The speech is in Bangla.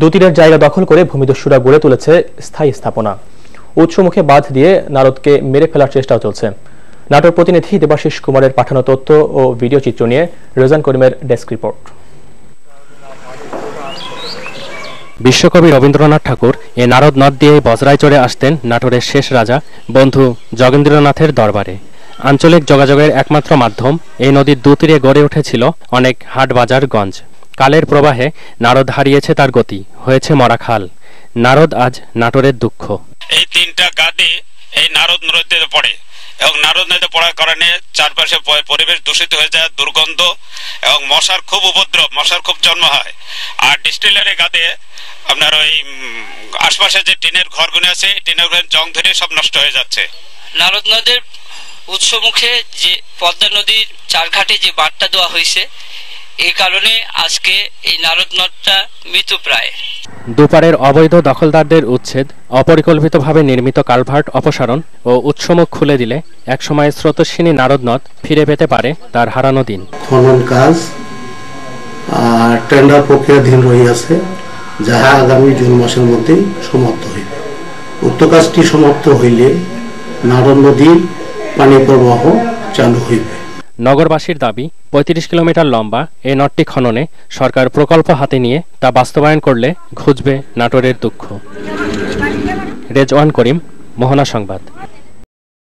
দুতীরের জায়গা দখল করে ভূমিদস্যুরা গড়ে তুলেছে স্থায়ী স্থাপনা। উৎসমুখে বাঁধ দিয়ে নারদকে মেরে ফেলার চেষ্টাও চলছে। নাটোর প্রতিনিধি দেবাশিস কুমারের পাঠানো তথ্য ও ভিডিও চিত্র নিয়ে রেজান করিমের ডেস্ক রিপোর্ট। বিশ্বকবি রবীন্দ্রনাথ ঠাকুর এ নারদ নদ দিয়ে বজরায় চড়ে আসতেন নাটোরের শেষ রাজা বন্ধু জগেন্দ্রনাথের দরবারে। আঞ্চলিক যোগাযোগের একমাত্র মাধ্যম এই নদীর দুতীরে গড়ে উঠেছিল অনেক হাট বাজার গঞ্জ কালের প্রবাহে নারদ হারিয়েছে তার গতি হয়েছে মরা খাল। নারদ আজ নাটোরের দুঃখ। এই তিনটা গাদি এই নারদ নদীতে পড়ে এবং নারদ নদীতে পড়ার কারণে চারপাশে পরিবেশ দূষিত হয়ে যায় দুর্গন্ধ এবং মশার খুব উপদ্রব মশার খুব জন্ম হয়। আর ডিস্টিলারি গাদে আপনার ওই আশপাশে যে টিনের ঘরগুলো আছে টিনের ঘরের জং ধরে সব নষ্ট হয়ে যাচ্ছে। নারদ নদের উৎসমুখে যে পদ্মা নদীর চারঘাটে যে বাঁধটা দেওয়া হয়েছে এই কারণে আজকে এই নারদ নদটা মৃতপ্রায় দুপারের অবৈধ দখলদারদের উচ্ছেদ অপরিকল্পিতভাবে নির্মিত কালভার্ট অপসারণ ও উৎসমুখ খুলে দিলে একসময় স্রোতস্বিনী নারদ নদ ফিরে পেতে পারে তার হারানো দিন। খনন কাজ আর টেন্ডার প্রক্রিয়াধীন রহিয়াছে যাহা আগামী জুন মাসের মধ্যেই সমাপ্ত হইবে। উক্ত কাজটি সমাপ্ত হইলে নারদ নদীর পানি প্রবাহ চালু হইবে। নগরবাসীর দাবি, পঁয়ত্রিশ কিলোমিটার লম্বা এ নটটি খননে সরকার প্রকল্প হাতে নিয়ে তা বাস্তবায়ন করলে ঘুচবে নাটোরের দুঃখ। রেজওয়ান করিম, মোহনা সংবাদ।